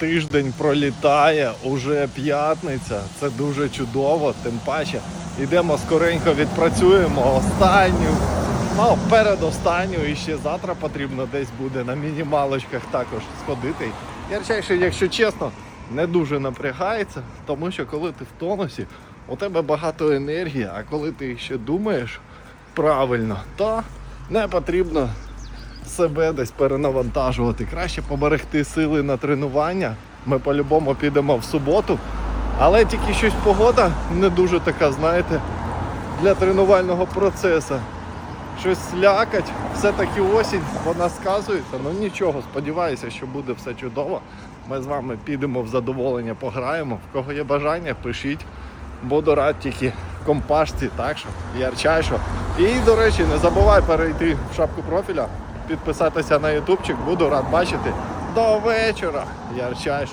тиждень пролітає, уже п'ятниця. Це дуже чудово, тим паче. Йдемо скоренько відпрацюємо останню. Ну, передостанню і ще завтра потрібно десь буде на мінімалочках також сходити. Ярчайше, якщо чесно, не дуже напрягається, тому що коли ти в тонусі, у тебе багато енергії, а коли ти ще думаєш правильно, то не потрібно себе десь перенавантажувати. Краще поберегти сили на тренування. Ми по-любому підемо в суботу. Але тільки щось погода не дуже така, знаєте, для тренувального процесу. Щось слякать, все-таки осінь, вона сказується. Ну нічого, сподіваюся, що буде все чудово. Ми з вами підемо в задоволення, пограємо. В кого є бажання, пишіть. Буду рад тільки компашці, так що ярчайшо. І, до речі, не забувай перейти в шапку профіля, підписатися на ютубчик, буду рад бачити. До вечора. Ярчайшо.